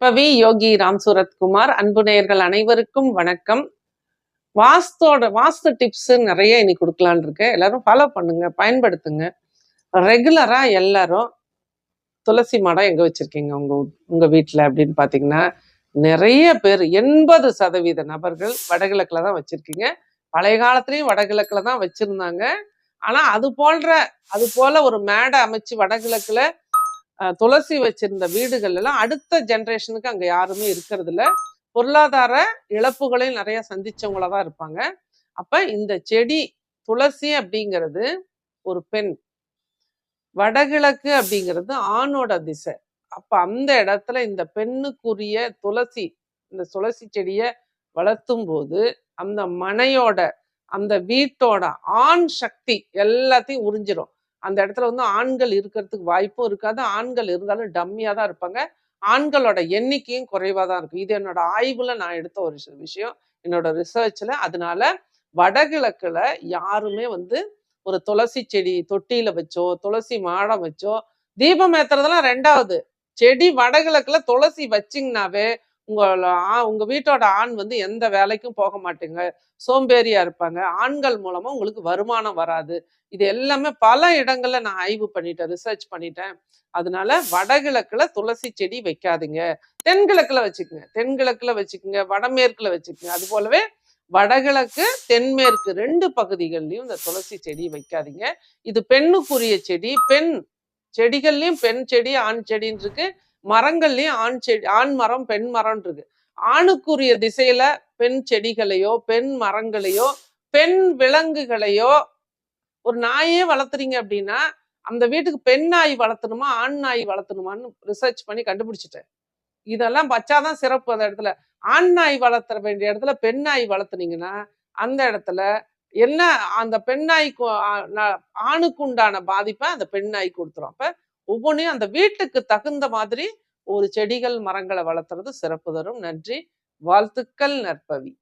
We யோகி ராம் சூரத்குமார் அன்பு நேயர்கள் அனைவருக்கும் வணக்கம். வாஸ்தோட வாஸ்து டிப்ஸ் நிறைய இன்னைக்கு கொடுக்கலான் இருக்கேன் எல்லாரும் ஃபாலோ பண்ணுங்க பயன்படுத்துங்க. ரெகுலரா எல்லாரும் துளசி மாடம் எங்க வச்சிருக்கீங்க? உங்க உங்க வீட்டுல அப்படின்னு பாத்தீங்கன்னா நிறைய பேர் எண்பது சதவீத நபர்கள் வடகிழக்குல தான் வச்சிருக்கீங்க. பழைய காலத்துலயும் வடகிழக்குல தான் வச்சிருந்தாங்க. ஆனா அது போன்ற அது போல ஒரு மேடை அமைச்சு வடகிழக்குல துளசி வச்சிருந்த வீடுகள் எல்லாம் அடுத்த ஜென்ரேஷனுக்கு அங்க யாருமே இருக்கிறது இல்ல பொருளாதார இழப்புகளையும் நிறைய சந்திச்சவங்களா தான் இருப்பாங்க. அப்ப இந்த செடி துளசி அப்படிங்கிறது ஒரு பெண். வடகிழக்கு அப்படிங்கிறது ஆணோட திசை. அப்ப அந்த இடத்துல இந்த பெண்ணுக்குரிய துளசி இந்த துளசி செடியை வளர்த்தும் போது அந்த மனையோட அந்த வீட்டோட ஆண் சக்தி எல்லாத்தையும் உறிஞ்சிரும். அந்த இடத்துல வந்து ஆண்கள் இருக்கிறதுக்கு வாய்ப்பும் இருக்காது. ஆண்கள் இருந்தாலும் டம்மியாக தான் இருப்பாங்க. ஆண்களோட எண்ணிக்கையும் குறைவாக தான் இருக்கும். இது என்னோட ஆய்வில் நான் எடுத்த ஒரு விஷயம். என்னோட ரிசர்ச்சில் அதனால வடகிழக்கில் யாருமே வந்து ஒரு துளசி செடி தொட்டியில் வச்சோ துளசி மாடம் வச்சோ தீபம் ஏத்துறதெல்லாம் ரெண்டாவது. செடி வடகிழக்குல துளசி வச்சிங்கனாவே உங்கள ஆ- உங்கள் வீட்டோட ஆண் வந்து எந்த வேலைக்கும் போக மாட்டேங்க. சோம்பேறியாக இருப்பாங்க. ஆண்கள் மூலமாக உங்களுக்கு வருமானம் வராது. இது எல்லாமே பல இடங்களில் நான் ஆய்வு பண்ணிட்டேன் ரிசர்ச் பண்ணிட்டேன். அதனால வடகிழக்குல துளசி செடி வைக்காதீங்க. தென்கிழக்குல வச்சுக்கோங்க. தென்கிழக்குல வச்சுக்கோங்க வடமேற்குல வச்சுக்கோங்க. அது போலவே வடகிழக்கு தென்மேற்கு ரெண்டு பகுதிகள்லையும் இந்த துளசி செடி வைக்காதீங்க. இது பெண்ணுக்குரிய செடி. பெண் செடிகள்லையும் பெண் செடி ஆண் செடின்னு இருக்கு. மரங்கள்லயும் ஆண் செடி ஆண் மரம் பெண் மரம் இருக்கு. ஆணுக்குரிய திசையில பெண் செடிகளையோ பெண் மரங்களையோ பெண் விலங்குகளையோ ஒரு நாயே வளர்த்துறீங்க அப்படின்னா அந்த வீட்டுக்கு பெண் நாய் வளர்த்தணுமா ஆண் நாய் வளர்த்தணுமான்னு ரிசர்ச் பண்ணி கண்டுபிடிச்சிட்டேன். இதெல்லாம் வச்சாதான் சிறப்பு அந்த இடத்துல. ஆண் நாய் வளர்த்துற வேண்டிய இடத்துல பெண் நாய் வளர்த்துனீங்கன்னா அந்த இடத்துல என்ன அந்த பெண் நாய்க்கு ஆ- ஆணுக்கு உண்டான பாதிப்பை அந்த பெண் நாய் கொடுத்துரும். அப்ப ஒவ்வொன்றையும் அந்த வீட்டுக்கு தகுந்த மாதிரி ஒரு செடிகள் மரங்களை வளர்த்துறது சிறப்பு தரும். நன்றி. வாழ்த்துக்கள் நற்பவி.